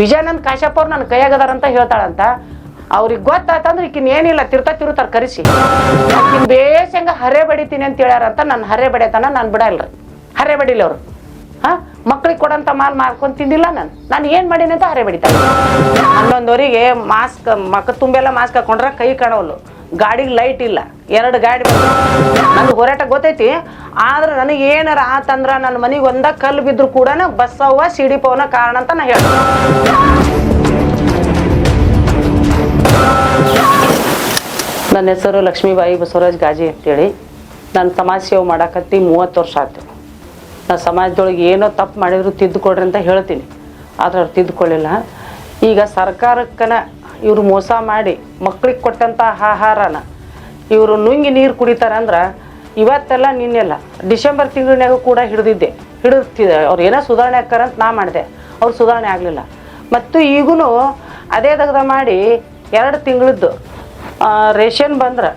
ವಿಜಯಾನಂದ್ ಕಾಶ್ಯಪ್ ಅವ್ರು ನನ್ನ ಕೈಯಾಗದಾರ ಅಂತ ಹೇಳ್ತಾಳಂತ. ಅವ್ರಿಗೆ ಗೊತ್ತಾತಂದ್ರೆ ಈಕಿನ ಏನಿಲ್ಲ, ತಿರ್ತಾ ತಿರುತ್ತಾರ ಕರೆಸಿ. ಬೇಸ್ ಬೇಸಂಗ ಹರೆ ಬಡಿತೀನಿ ಅಂತ ಹೇಳ್ಯಾರಂತ ನನ್ನ ಹರೆ ಬಡಿಯತನ ನಾನು ಬಿಡಲ್ರಿ. ಹರೆ ಬಡಿಲಿ ಅವ್ರು. ಹಾ? ಮಕ್ಳಿಗೆ ಕೊಡಂತ ಮಾಲ್ ಮಾರ್ಕೊಂಡ್ ತಿಂದಿಲ್ಲ ನಾನು. ನಾನು ಏನ್ ಮಾಡೀನಿ ಅಂತ ಹರೆ ಬಡಿತಾರೆ ಹನ್ನೊಂದವರಿಗೆ ಮಾಸ್ಕ್ ಮಕ್ಕ ತುಂಬೆಲ್ಲ ಮಾಸ್ಕ್ ಹಾಕೊಂಡ್ರೆ ಕೈ ಕಾಣವಲ್ಲು ಗಾಡಿಗೆ ಲೈಟ್ ಇಲ್ಲ. ಎರಡು ಗಾಡಿ ನನಗೆ ಹೋರಾಟ ಗೊತ್ತೈತಿ. ಆದ್ರೆ ನನಗೆ ಏನಾರ ಆತಂದ್ರ ನನ್ನ ಮನೆಗೆ ಒಂದ ಕಲ್ಲು ಬಿದ್ರು ಕೂಡ ಬಸ್ಸವ್ವ ಸಿಡಿ ಪವನ ಕಾರಣ ಅಂತ ನಾ ಹೇಳ್ತೀನಿ ನನ್ನ ಹೆಸರು ಲಕ್ಷ್ಮೀಬಾಯಿ ಬಸವರಾಜ್ ಗಾಜಿ ಅಂತೇಳಿ. ನಾನು ಸಮಾಜ ಸೇವೆ ಮಾಡಾಕತ್ತಿ ಮೂವತ್ತು ವರ್ಷ ಆಯ್ತು ನಾನು ಸಮಾಜದೊಳಗೆ ಏನೋ ತಪ್ಪು ಮಾಡಿದ್ರು ತಿದ್ದುಕೊಡ್ರಿ ಅಂತ ಹೇಳ್ತೀನಿ. ಆದ್ರೆ ಅವ್ರು ತಿದ್ದುಕೊಳ್ಳಿಲ್ಲ ಈಗ ಸರ್ಕಾರಕ್ಕನ ಇವರು ಮೋಸ ಮಾಡಿ ಮಕ್ಳಿಗೆ ಕೊಟ್ಟಂಥ ಆಹಾರನ ಇವರು ನುಂಗಿ ನೀರು ಕುಡಿತಾರಂದ್ರೆ ಇವತ್ತೆಲ್ಲ ನಿನ್ನೆಲ್ಲ ಡಿಸೆಂಬರ್ ತಿಂಗಳಿನಾಗ ಕೂಡ ಹಿಡಿದಿದ್ದೆ. ಹಿಡಿದ ಅವ್ರು ಏನೋ ಸುಧಾರಣೆ ಆಕ್ಕಾರಂತ ನಾ ಮಾಡಿದೆ. ಅವ್ರು ಸುಧಾರಣೆ ಆಗಲಿಲ್ಲ. ಮತ್ತು ಈಗೂ ಅದೇ ದಗದ ಮಾಡಿ ಎರಡು ತಿಂಗಳದ್ದು ರೇಷನ್ ಬಂದ್ರೆ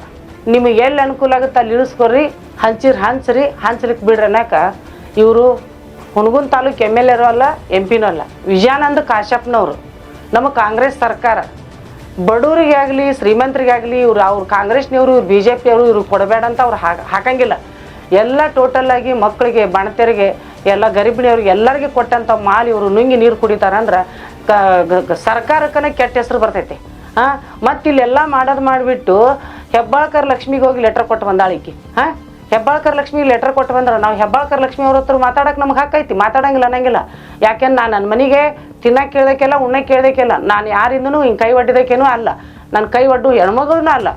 ನಿಮಗೆ ಎಲ್ಲಿ ಅನುಕೂಲ ಆಗುತ್ತೆ ಅಲ್ಲಿ ಇಳಿಸ್ಕೊಡ್ರಿ ಹಂಚಿರಿ ಹಂಚ್ರಿ ಹಂಚ್ಲಿಕ್ಕೆ ಬಿಡ್ರಿ ಅನ್ನಕ ಇವರು ಹುಣಗುನ್ ತಾಲೂಕು ಎಂ ಎಲ್ ಎರು ಅಲ್ಲ, ಎಂ ಪಿನೂ ಅಲ್ಲ, ವಿಜಯಾನಂದ ಕಾಶಪ್ಪನವರು ನಮ್ಮ ಕಾಂಗ್ರೆಸ್ ಸರ್ಕಾರ. ಬಡವರಿಗೆ ಆಗಲಿ ಶ್ರೀಮಂತರಿಗಾಗಲಿ, ಇವ್ರು ಅವ್ರು ಕಾಂಗ್ರೆಸ್ನವರು, ಇವ್ರು ಬಿ ಜೆ ಪಿಯವರು ಇವ್ರು ಕೊಡಬೇಡ ಅಂತ ಅವ್ರು ಹಾಕ ಹಾಕಂಗಿಲ್ಲ. ಎಲ್ಲ ಟೋಟಲ್ ಆಗಿ ಮಕ್ಕಳಿಗೆ ಬಣತೆರಿಗೆ, ಎಲ್ಲ ಗರಿಬಿಣಿಯವ್ರಿಗೆ ಎಲ್ಲರಿಗೆ ಕೊಟ್ಟಂಥ ಮಾಲ್ ಇವರು ನುಂಗಿ ನೀರು ಕುಡಿತಾರಂದ್ರೆ ಸರ್ಕಾರಕ್ಕನ ಕೆಟ್ಟ ಹೆಸರು ಬರ್ತೈತಿ. ಹಾಂ? ಮತ್ತಿಲ್ಲೆಲ್ಲ ಮಾಡೋದು ಮಾಡಿಬಿಟ್ಟು ಹೆಬ್ಬಾಳ್ಕರ್ ಲಕ್ಷ್ಮಿಗೆ ಹೋಗಿ ಲೆಟ್ರ್ ಕೊಟ್ಟು ಬಂದಾಳಿಕೆ ಹಾಂ? ಹೆಬ್ಬಾಳ್ಕರ್ ಲಕ್ಷ್ಮಿ ಲೆಟರ್ ಕೊಟ್ಟು ಬಂದ್ರೆ. ನಾವು ಹೆಬ್ಬಾಳ್ಕರ್ ಲಕ್ಷ್ಮಿ ಅವ್ರ ಹತ್ರ ಮಾತಾಡಕ್ಕೆ ನಮ್ಗೆ ಹಾಕೈತಿ ಮಾತಾಡಂಗಿಲ್ಲ, ಅನ್ನಂಗಿಲ್ಲ. ಯಾಕೆಂದ್ರೆ ನಾನು ನನ್ನ ಮನೆಗೆ ತಿನ್ನಕ್ಕೆ ಕೇಳ್ದಕ್ಕೆಲ್ಲ ಉಣ್ಣ ಕೇಳ್ದಕ್ಕೆಲ್ಲ, ನಾನು ಯಾರಿಂದನೂ ಹಿಂಗೆ ಕೈ ಒಡ್ಡಿದಕ್ಕೇನೂ ಅಲ್ಲ. ನನ್ನ ಕೈ ಒಡ್ಡು ಹೆಣ್ಮಗಳೂ ಅಲ್ಲ.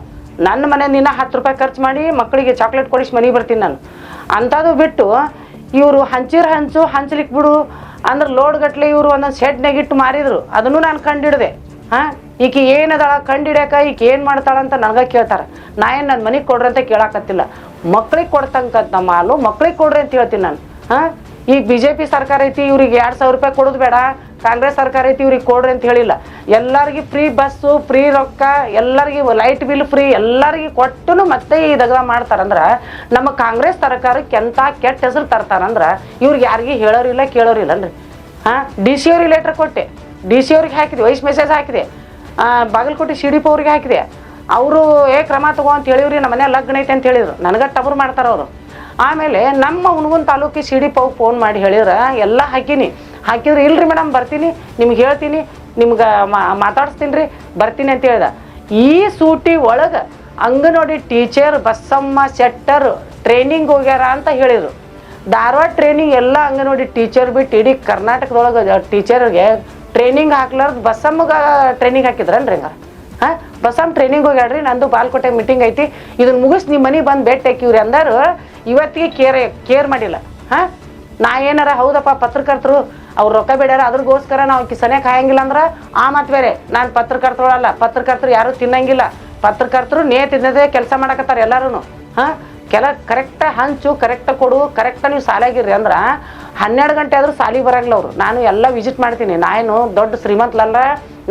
ನನ್ನ ಮನೆ ನಿನ್ನ ಹತ್ತು ರೂಪಾಯಿ ಖರ್ಚು ಮಾಡಿ ಮಕ್ಕಳಿಗೆ ಚಾಕ್ಲೇಟ್ ಕೊಡಿಸಿ ಮನೆಗೆ ಬರ್ತೀನಿ ನಾನು. ಅಂಥದ್ದು ಬಿಟ್ಟು ಇವರು ಹಂಚಿರ ಹಂಚು ಹಂಚ್ಲಿಕ್ಕೆ ಬಿಡು. ಅಂದ್ರೆ ಲೋಡ್ ಗಟ್ಲೆ ಇವರು ಒಂದೊಂದು ಶೆಡ್ನಾಗಿಟ್ಟು ಮಾರಿದ್ರು. ಅದನ್ನು ನಾನು ಕಂಡಿಡಿದೆ. ಹಾಂ? ಈಕೆ ಏನದಾಳ ಕಂಡಿಡ್ಯಾಕ, ಈಕೆ ಏನು ಮಾಡ್ತಾಳಂತ ನನಗೆ ಕೇಳ್ತಾರೆ. ನಾ ಏನು ನನ್ನ ಮನೆಗೆ ಕೊಡ್ರಿ ಅಂತ ಕೇಳಾಕತ್ತಿಲ್ಲ. ಮಕ್ಳಿಗೆ ಕೊಡ್ತಂಕಂತ ಮಾಲು ಮಕ್ಳಿಗೆ ಕೊಡ್ರಿ ಅಂತ ಹೇಳ್ತೀನಿ ನಾನು. ಹಾಂ? ಈಗ ಬಿ ಜೆ ಪಿ ಸರ್ಕಾರ ಐತಿ, ಇವ್ರಿಗೆ ಎರಡು ಸಾವಿರ ರೂಪಾಯಿ ಕೊಡೋದು ಬೇಡ. ಕಾಂಗ್ರೆಸ್ ಸರ್ಕಾರ ಐತಿ, ಇವ್ರಿಗೆ ಕೊಡ್ರಿ ಅಂತ ಹೇಳಿಲ್ಲ. ಎಲ್ಲರಿಗೆ ಫ್ರೀ ಬಸ್ಸು ಫ್ರೀ ರೊಕ್ಕ, ಎಲ್ಲರಿಗೆ ಲೈಟ್ ಬಿಲ್ ಫ್ರೀ, ಎಲ್ಲರಿಗೆ ಕೊಟ್ಟು ಮತ್ತೆ ಈ ದಗ ಮಾಡ್ತಾರಂದ್ರೆ, ನಮ್ಮ ಕಾಂಗ್ರೆಸ್ ಸರ್ಕಾರಕ್ಕೆ ಎಂಥ ಕೆಟ್ಟ ಹೆಸರು ತರ್ತಾರಂದ್ರೆ, ಇವ್ರಿಗೆ ಯಾರಿಗೆ ಹೇಳೋರಿಲ್ಲ ಕೇಳೋರಿಲ್ಲ ಅನ್ರಿ ಹಾಂ? ಡಿ ಸಿ ಅವ್ರಿಗೆ ಲೆಟ್ರ್ ಕೊಟ್ಟೆ. ಡಿ ಸಿ ಅವ್ರಿಗೆ ಹಾಕಿದೆ ವೈಸ್ ಮೆಸೇಜ್ ಹಾಕಿದೆ. ಬಾಗಲಕೋಟೆ ಸಿ ಡಿ ಪಿ ಹಾಕಿದೆ. ಅವರು, ಏ, ಕ್ರಮ ತಗೋ ಅಂತ ಹೇಳಿವ್ರಿ ನಮ್ಮ ಮನೆ ಲಗ್ನ ಐತೆ ಅಂತ ಹೇಳಿದ್ರು. ನನಗೆ ಟಬರ್ ಮಾಡ್ತಾರೆ ಅವರು. ಆಮೇಲೆ ನಮ್ಮ ಹುಣಗುನ್ ತಾಲೂಕಿಗೆ ಪಿ ಫೋನ್ ಮಾಡಿ ಹೇಳಿದ್ರೆ, ಎಲ್ಲ ಹಾಕೀನಿ. ಹಾಕಿದ್ರೆ, ಇಲ್ರಿ ಮೇಡಮ್ ಬರ್ತೀನಿ. ನಿಮ್ಗೆ ಹೇಳ್ತೀನಿ. ನಿಮ್ಗೆ ಮಾತಾಡಿಸ್ತೀನಿ ರೀ ಬರ್ತೀನಿ ಅಂತ ಹೇಳ್ದೆ. ಈ ಸೂಟಿ ಒಳಗೆ ಅಂಗನವಾಡಿ ಟೀಚರ್ ಬಸ್ಸಮ್ಮ ಶೆಟ್ಟರ್ ಟ್ರೈನಿಂಗ್ ಹೋಗ್ಯಾರ ಅಂತ ಹೇಳಿದರು. ಧಾರವಾಡ ಟ್ರೈನಿಂಗ್ ಎಲ್ಲ ಅಂಗನವಾಡಿ ಟೀಚರ್ ಬಿಟ್ಟು ಇಡೀ ಕರ್ನಾಟಕದೊಳಗೆ, ಟೀಚರ್ಗೆ ಟ್ರೈನಿಂಗ್ ಹಾಕ್ಲಾರ್ದು ಬಸ್ಸಮ್ಮಗೆ ಟ್ರೈನಿಂಗ್ ಹಾಕಿದ್ರಲ್ರಿ ಹಂಗಾರೆ? ಹಾಂ? ಬಸ್ಸಮ್ಮ ಟ್ರೈನಿಂಗ್ ಹೋಗ್ಯಾಡ್ರಿ ನಂದು ಬಾಲ್ಕೋಟೆ ಮೀಟಿಂಗ್ ಐತಿ. ಇದನ್ನ ಮುಗಿಸ್ ನಿಮ್ಮ ಮನೆಗೆ ಬಂದು ಭೇಟಿ ಹಾಕಿವ್ರಿ ಅಂದರು. ಇವತ್ತಿಗೆ ಕೇರ್ ಕೇರ್ ಮಾಡಿಲ್ಲ. ಹಾಂ? ನಾ ಏನಾರ ಹೌದಪ್ಪ ಪತ್ರಕರ್ತರು, ಅವ್ರು ರೊಕ್ಕ ಬೇಡ್ಯಾರ, ಅದ್ರಗೋಸ್ಕರ ನಾವು ಆಕಿ ಸನಿಯಕ್ಕೆ ಹಾಯಂಗಿಲ್ಲ ಅಂದ್ರೆ ಆ ಮಾತು ಬೇರೆ. ನಾನು ಪತ್ರಕರ್ತರಲ್ಲ ಪತ್ರಕರ್ತರು ಯಾರು ತಿನ್ನಂಗಿಲ್ಲ. ಪತ್ರಕರ್ತರು ನೇ ತಿನ್ನದೇ ಕೆಲಸ ಮಾಡಕತ್ತಾರೆ ಎಲ್ಲರೂ ಹಾಂ? ಕೆಲ ಕರೆಕ್ಟಾಗಿ ಹಂಚು ಕರೆಕ್ಟ್ ಕೊಡು ಕರೆಕ್ಟಾಗಿ ನೀವು ಸಾಲಾಗಿರ್ರಿ ಅಂದ್ರೆ ಹನ್ನೆರಡು ಗಂಟೆ ಆದರೂ ಸಾಲಿ ಬರಂಗಿಲ್ಲ ಅವರು. ನಾನು ಎಲ್ಲ ವಿಸಿಟ್ ಮಾಡ್ತೀನಿ. ನಾನು ದೊಡ್ಡ ಶ್ರೀಮಂತಲಲ್ಲ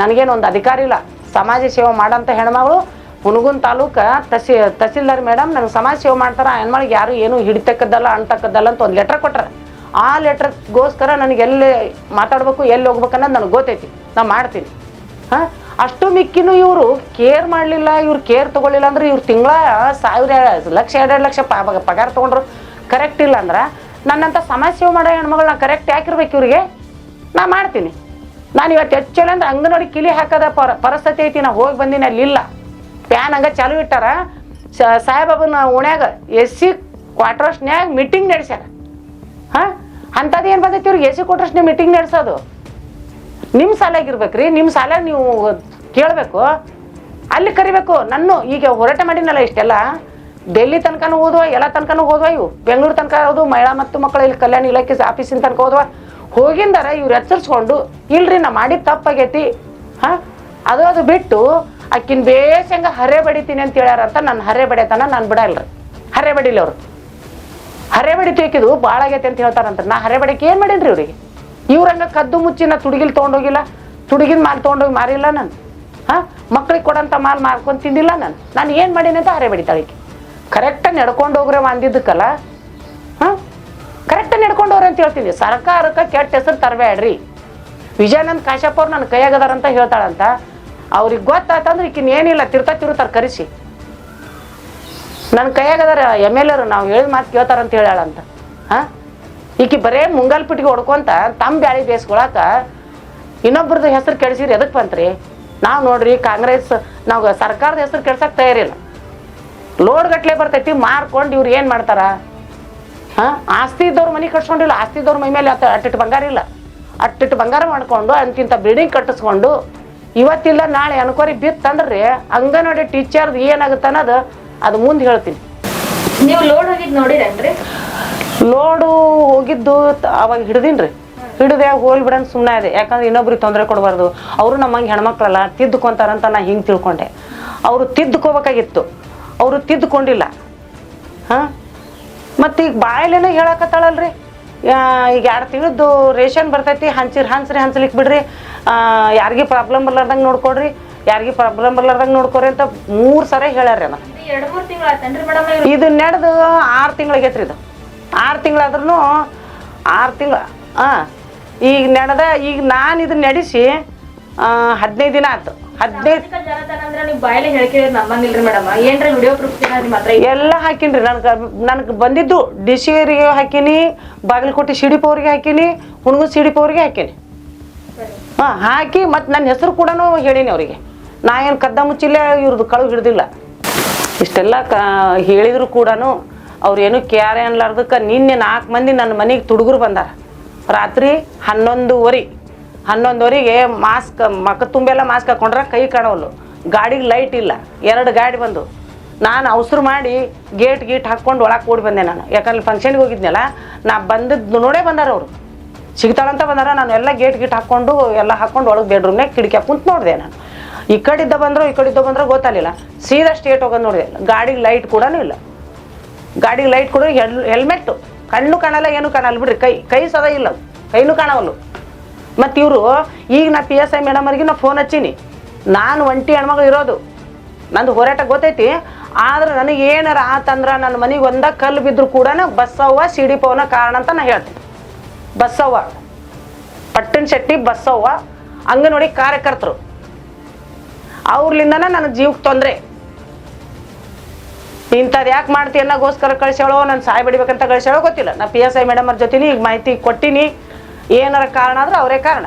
ನನಗೇನು ಒಂದು ಅಧಿಕಾರಿ ಇಲ್ಲ. ಸಮಾಜ ಸೇವೆ ಮಾಡೋಂಥ ಹೆಣ್ಮಗಳು ಹುನಗುನ್ ತಾಲೂಕ ತಸಿ ತಹಸೀಲ್ದಾರ್ ಮೇಡಮ್ ನನಗೆ ಸಮಾಜ ಸೇವೆ ಮಾಡ್ತಾರೆ. ಆ ಹೆಣ್ಮಳಿಗೆ ಯಾರು ಏನು ಹಿಡಿತಕ್ಕದ್ದಲ್ಲ, ಅಣ್ತಕ್ಕದ್ದಲ್ಲ ಅಂತ ಒಂದು ಲೆಟ್ರ್ ಕೊಟ್ಟರೆ ಆ ಲೆಟ್ರ್ಗೋಸ್ಕರ ನನಗೆ ಎಲ್ಲಿ ಮಾತಾಡಬೇಕು, ಎಲ್ಲಿ ಹೋಗ್ಬೇಕು ಅನ್ನೋದು ನನಗೆ ಗೊತ್ತೈತಿ. ನಾನು ಮಾಡ್ತೀನಿ. ಹಾಂ? ಅಷ್ಟು ಮಿಕ್ಕಿನೂ ಇವರು ಕೇರ್ ಮಾಡಲಿಲ್ಲ, ಇವ್ರು ಕೇರ್ ತೊಗೊಳ್ಳಿಲ್ಲ ಅಂದ್ರೆ ಇವ್ರು ತಿಂಗಳ ಸಾವಿರ, ಲಕ್ಷ ಎರಡೆರಡು ಲಕ್ಷ ಪಗಾರ ತೊಗೊಂಡ್ರು. ಕರೆಕ್ಟ್ ಇಲ್ಲ ಅಂದ್ರೆ ನನ್ನಂಥ ಸಮಾಜ ಸೇವೆ ಮಾಡೋ ಹೆಣ್ಮಗಳು ಕರೆಕ್ಟ್ ಯಾಕಿರ್ಬೇಕು ಇವ್ರಿಗೆ? ನಾ ಮಾಡ್ತೀನಿ. ನಾನು ಇವತ್ತು ಹೆಚ್ಚಲ್ಲ ಅಂದ್ರೆ ಅಂಗನವಾಡಿ ಕಿಲಿ ಹಾಕದ ಪರ, ಪರಿಸ್ಥಿತಿ ಐತಿ, ನಾ ಹೋಗಿ ಬಂದಿನಿ ಅಲ್ಲಿ ಇಲ್ಲ. ಫ್ಯಾನ್ ಹಂಗೆ ಚಾಲು ಇಟ್ಟಾರ. ಸ- ಸಾಹೇಬಾಬನ ಓಣ್ಯಾಗ ಎಸ್ ಸಿ ಕ್ವಾರ್ಟರ್ಸ್ನ್ಯಾಗ ಮೀಟಿಂಗ್ ನಡೆಸ್ಯಾರ. ಹಾಂ? ಅಂಥದ್ದು ಏನು ಬಂದೈತಿ ಇವ್ರಿಗೆ? ಎಸ್ ಸಿ ಕ್ವಾರ್ಟರ್ಸ್ನ್ಯಾಗ ಮೀಟಿಂಗ್ ನಡೆಸೋದು. ನಿಮ್ಮ ಸಾಲಾಗಿರ್ಬೇಕ್ರಿ ನಿಮ್ಮ ಸಾಲ ನೀವು ಕೇಳಬೇಕು. ಅಲ್ಲಿ ಕರಿಬೇಕು. ನನ್ನ ಈಗ ಹೋರಾಟ ಮಾಡಿನಲ್ಲ ಇಷ್ಟೆಲ್ಲ. ಡೆಲ್ಲಿ ತನಕನೂ ಹೋದ್ವ ಎಲ್ಲ ತನಕನೂ ಹೋದ್ವ ಇವು. ಬೆಂಗಳೂರು ತನಕ ಹೌದು ಮಹಿಳಾ ಮತ್ತು ಮಕ್ಕಳ ಇಲ್ಲಿ ಕಲ್ಯಾಣ ಇಲಾಖೆ ಆಫೀಸಿನ ತನಕ ಹೋದ್ವ ಹೋಗಿಂದಾರ ಇವ್ರು ಎಚ್ಚರಿಸ್ಕೊಂಡು ಇಲ್ರಿ ನಾ ಮಾಡಿದ ತಪ್ಪಾಗೈತಿ. ಹಾಂ? ಅದು ಅದು ಬಿಟ್ಟು, ಆಕಿನ ಬೇಸಂಗ ಹರೆ ಬಡಿತೀನಿ ಅಂತ ಹೇಳ್ಯಾರಂತ ನನ್ನ ಹರೆ ಬಡಿಯತನ ನಾನು ಬಿಡಲ್ರಿ ಹರೆ ಬಡಿಲಿ ಅವ್ರು. ಹರೆ ಬಡಿ ತೇಕಿದು ಭಾಳ ಆಗೈತೆ ಅಂತ ಹೇಳ್ತಾರಂತ ನಾ ಹರೆ ಬಡಿಕೆ ಏನು ಮಾಡೀನಿ ಇವ್ರಿಗೆ? ಇವ್ರಂಗ ಕದ್ದು ಮುಚ್ಚಿ ನಾ ತುಡುಗಿಲ್ ತೊಗೊಂಡೋಗಿಲ್ಲ. ತುಡುಗಿನ ಮಾಲ್ ತೊಗೊಂಡೋಗಿ ಮಾರಿಲ್ಲ ನಾನು. ಹಾಂ? ಮಕ್ಳಿಗೆ ಕೊಡಂತ ಮಾಲ್ ಮಾರ್ಕೊಂಡು ತಿಂದಿಲ್ಲ ನಾನು. ನಾನು ಏನು ಮಾಡೀನಿ ಅಂತ ಹರೆ ಬಡಿತಾಳಿಕೆ ಕರೆಕ್ಟಾಗಿ ನಡ್ಕೊಂಡು ಹೋಗ್ರೆ ಅಂದಿದ್ದಕ್ಕಲ್ಲ ಹಾಂ? ಕರೆಕ್ಟಾಗಿ ನಡ್ಕೊಂಡು ಹೋಗ್ರಿ ಅಂತ ಹೇಳ್ತೀನಿ. ಸರ್ಕಾರಕ್ಕೆ ಕೆಟ್ಟ ಹೆಸರು ತರಬೇಡ್ರಿ ವಿಜಯಾನಂದ್ ಕಾಶ್ಯಪ್ ಅವ್ರು ನನ್ನ ಕೈಯಾಗದಾರಂತ ಹೇಳ್ತಾಳಂತ. ಅವ್ರಿಗೆ ಗೊತ್ತಾತಂದ್ರೆ ಈಕಿನ ಏನಿಲ್ಲ, ತಿರ್ತಾ ತಿರುತ್ತಾರೆ ಕರೆಸಿ. ನನ್ನ ಕೈಯಾಗದಾರ ಎಂ ಎಲ್ ಎರು ನಾವು ಹೇಳಿದ ಮಾತು ಕೇಳ್ತಾರಂತ ಹೇಳ್ಯಾಳಂತ. ಹಾಂ? ಈಕಿ ಬರೇ ಮುಂಗಾಲ್ ಪಿಟ್ಟಿಗೆ ಹೊಡ್ಕೊಂತ ತಮ್ಮ ಬ್ಯಾಳಿ ಬೇಯಿಸ್ಕೊಳಕ ಇನ್ನೊಬ್ರದ್ದು ಹೆಸರು ಕೆಡಿಸಿರಿ ಎದಕ್ಕೆ ಬಂತ್ರಿ? ನಾವು ನೋಡ್ರಿ ಕಾಂಗ್ರೆಸ್, ನಾವು ಸರ್ಕಾರದ ಹೆಸರು ಕೆಡ್ಸಕ್ಕೆ ತಯಾರಿಲ್ಲ. ಲೋಡ್ ಗಟ್ಲೆ ಬರ್ತೈತಿ ಮಾರ್ಕೊಂಡು ಇವ್ರು ಏನು ಮಾಡ್ತಾರ? ಹಾಂ ಆಸ್ತಿ ಇದ್ದವ್ರ ಮನೆ ಕಟ್ಸ್ಕೊಂಡಿಲ್ಲ ಆಸ್ತಿ ಇದ್ದವ್ರ ಮೈ ಮೇಲೆ ಅಟ್ಟಿಟ್ಟು ಬಂಗಾರ ಇಲ್ಲ. ಅಟ್ಟಿಟ್ಟು ಬಂಗಾರ ಮಾಡ್ಕೊಂಡು ಅಂತಿಂತ ಬಿಲ್ಡಿಂಗ್ ಕಟ್ಟಿಸ್ಕೊಂಡು ಇವತ್ತಿಲ್ಲ ನಾಳೆ ಅನ್ಕೋರಿ ಬಿತ್ತಂದ್ರಿ ಅಂಗನವಾಡಿ ಟೀಚರ್ದು ಏನಾಗುತ್ತೆ ಅನ್ನೋದು ಅದು ಮುಂದೆ ಹೇಳ್ತೀನಿ. ನೀವು ಲೋಡ್ ಹೋಗಿದ್ ನೋಡಿರೇನ್ರಿ? ಲೋಡು ಹೋಗಿದ್ದು ಅವಾಗ ಹಿಡ್ದಿನ್ರಿ. ಹಿಡಿದೆ ಹೋಗಿ ಬಿಡನ್ ಸುಮ್ಮನೆ ಇದೆ. ಯಾಕಂದ್ರೆ ಇನ್ನೊಬ್ರಿಗೆ ತೊಂದರೆ ಕೊಡಬಾರ್ದು. ಅವರು ನಮ್ಮಂಗೆ ಹೆಣ್ಮಕ್ಳಲ್ಲ ತಿದ್ದುಕೊಂತಾರಂತ ನಾ ಹಿಂಗೆ ತಿಳ್ಕೊಂಡೆ. ಅವರು ತಿದ್ದುಕೋಬೇಕಾಗಿತ್ತು ಅವರು ತಿದ್ದುಕೊಂಡಿಲ್ಲ. ಹಾಂ? ಮತ್ತು ಈಗ ಬಾಯಲ್ಲೇನೋ ಹೇಳಕತ್ತಾಳಲ್ರಿ? ಈಗ ಎರಡು ತಿಂಗಳದ್ದು ರೇಷನ್ ಬರ್ತೈತಿ ಹಂಚಿರ್ ಹಂಚ್ರಿ ಹಂಚ್ಲಿಕ್ಕೆ ಬಿಡ್ರಿ. ಯಾರಿಗೆ ಪ್ರಾಬ್ಲಮ್ ಬರ್ಲಾರ್ದಂಗೆ ನೋಡ್ಕೊಡ್ರಿ. ಯಾರಿಗೆ ಪ್ರಾಬ್ಲಮ್ ಬರ್ಲಾರ್ದಂಗೆ ನೋಡ್ಕೊರಿ ಅಂತ ಮೂರು ಸರಿ ಹೇಳ್ಯಾರ ಇದು ನಡೆದು ಆರು ತಿಂಗಳಿಗೈತ್ರಿ ಇದು. ಆರು ತಿಂಗಳಾದ್ರೂ ಆರು ತಿಂಗಳ ಹಾಂ ಈಗ ನಡೆದ ಈಗ ನಾನು ಇದನ್ನ ನಡೆಸಿ ಹದಿನೈದು ದಿನ ಆಯ್ತು. ಹದಿನೈದು ಎಲ್ಲ ಹಾಕಿನ್ರಿ. ನನಗೆ ನನಗೆ ಬಂದಿದ್ದು ಡಿ ಸಿ ಅವರಿಗೆ ಹಾಕಿನಿ ಬಾಗಲಕೋಟೆ ಸಿಡಿಪ ಅವ್ರಿಗೆ ಹಾಕೀನಿ ಹುಣಗುದ್ ಸಿಡಿಪ ಅವ್ರಿಗೆ ಹಾಕೀನಿ. ಹಾಂ ಹಾಕಿ ಮತ್ತು ನನ್ನ ಹೆಸರು ಕೂಡ ಹೇಳೀನಿ ಅವರಿಗೆ. ನಾ ಏನು ಕದ್ದ ಮುಚ್ಚಿಲ್ಲ ಇವ್ರದ್ದು ಕಳು ಹಿಡ್ದಿಲ್ಲ. ಇಷ್ಟೆಲ್ಲ ಕ ಹೇಳಿದ್ರು ಕೂಡ ಅವ್ರು ಏನು ಕೇರೆ ಅನ್ಲಾರ್ದಕ್ಕೆ ನಿನ್ನೆ ನಾಲ್ಕು ಮಂದಿ ನನ್ನ ಮನೆಗೆ ತುಡುಗರು ಬಂದಾರ. ರಾತ್ರಿ ಹನ್ನೊಂದುವರೆ. ಹನ್ನೊಂದುವರೆಗೆ ಮಾಸ್ಕ್ ಮಕ್ಕ ತುಂಬೆಲ್ಲ ಮಾಸ್ಕ್ ಹಾಕೊಂಡ್ರೆ ಕೈ ಕಾಣವಲ್ಲು. ಗಾಡಿಗೆ ಲೈಟ್ ಇಲ್ಲ. ಎರಡು ಗಾಡಿ ಬಂದು. ನಾನು ಅವಸರು ಮಾಡಿ ಗೇಟ್ ಗೀಟ್ ಹಾಕ್ಕೊಂಡು ಒಳಗೆ ಕೂಡಿ ಬಂದೆ ನಾನು. ಯಾಕಂದ್ರೆ ಫಂಕ್ಷನ್ಗೆ ಹೋಗಿದ್ನಲ್ಲ, ನಾ ಬಂದದ್ದು ನೋಡೇ ಬಂದಾರ ಅವರು. ಸಿಗ್ತಾಳಂತ ಬಂದಾರ, ನಾನು ಎಲ್ಲ ಗೇಟ್ ಗೀಟ್ ಹಾಕ್ಕೊಂಡು ಎಲ್ಲ ಹಾಕ್ಕೊಂಡು ಒಳಗೆ ಬೆಡ್ರೂಮ್ನಾಗ ಕಿಟಕಿ ಕುಂತು ನೋಡಿದೆ ನಾನು. ಈ ಕಡಿದ್ದ ಬಂದ್ರು, ಈ ಕಡಿದ್ದ ಬಂದ್ರೆ ಗೊತ್ತಾಗಲಿಲ್ಲ. ಸೀದಾ ಸ್ಟೇಟ್ ಹೋಗೋದು ನೋಡಿದೆ. ಗಾಡಿಗೆ ಲೈಟ್ ಕೂಡ ಇಲ್ಲ. ಗಾಡಿಗೆ ಲೈಟ್ ಕೂಡ ಹೆಲ್ ಹೆಲ್ಮೆಟ್ಟು ಕಣ್ಣು ಕಾಣಲ್ಲ, ಏನು ಕಾಣಲ್ಲ ಬಿಡ್ರಿ. ಕೈ ಕೈ ಸದಾ ಇಲ್ಲ. ಕೈನೂ ಕಾಣವಲ್ಲು. ಮತ್ತು ಇವರು, ಈಗ ನಾ ಪಿ ಎಸ್ ಐ ಮೇಡಮ್ ಅವ್ರಿಗೆ ನಾ ಫೋನ್ ಹಚ್ಚೀನಿ. ನಾನು ಒಂಟಿ ಹೆಣ್ಮಗಳು ಇರೋದು. ನಂದು ಹೋರಾಟ ಗೊತ್ತೈತಿ. ಆದ್ರೆ ನನಗೆ ಏನಾರ ಆತಂದ್ರೆ ನನ್ನ ಮನೆಗೆ ಒಂದ ಕಲ್ಲು ಬಿದ್ದರೂ ಕೂಡ ಬಸ್ಸವ್ವ ಸಿಡಿಪವನ ಕಾರಣ ಅಂತ ನಾ ಹೇಳ್ತೀನಿ ಬಸ್ಸವ್ವ. ಪಟ್ಟಣ ಶೆಟ್ಟಿ ಬಸ್ಸವ್ವ ನೋಡಿ ಕಾರ್ಯಕರ್ತರು. ಅವ್ರಲಿಂದನ ನನ್ನ ಜೀವಕ್ಕೆ ತೊಂದರೆ. ಇಂಥದ್ದು ಯಾಕೆ ಮಾಡ್ತಿ ಅನ್ನೋಗೋಸ್ಕರ ಕಳ್ಸ್ಯಾಳೋ, ನಾನು ಸಾಯ್ ಬಿಡ್ಬೇಕಂತ ಗೊತ್ತಿಲ್ಲ. ನಾ ಪಿ ಎಸ್ ಐ ಮೇಡಮ್ ಅವ್ರ ಜೊತೆಲಿ ಈಗ ಮಾಹಿತಿ ಕೊಟ್ಟಿನಿ. ಏನಾರ ಕಾರಣ ಆದ್ರೆ ಅವರೇ ಕಾರಣ.